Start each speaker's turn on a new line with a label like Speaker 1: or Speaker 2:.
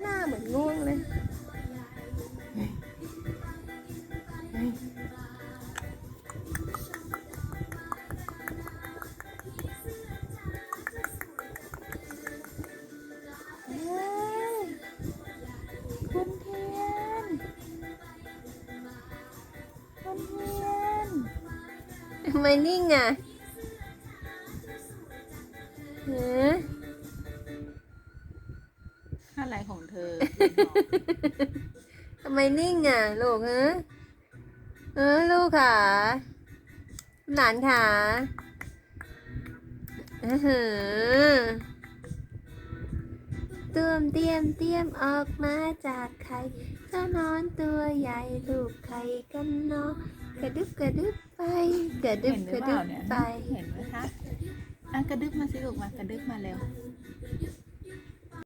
Speaker 1: หน้าเหมือนง่วงเลย ทำไมนิ่งอะเฮ้ย
Speaker 2: อะไรของเธอ
Speaker 1: ทำไมนิ่งอะลูกฮะเออลูกค่ะ หลานค่ะอือหือเตรียมเตรียมเตรียมออกมาจากไข่เจ้า นอนตัวใหญ่ลูกไข่กันเนาะกระดึบกระดึบไป กระดึ
Speaker 2: เห็
Speaker 1: บ
Speaker 2: นห
Speaker 1: ก
Speaker 2: รือ
Speaker 1: ระ
Speaker 2: เป
Speaker 1: ดึ
Speaker 2: ล่า
Speaker 1: บ
Speaker 2: เนี่ย
Speaker 1: ไป
Speaker 2: เห็นไหมคะอะกระดึบมาสิลูกมากระดึบมาเร็ว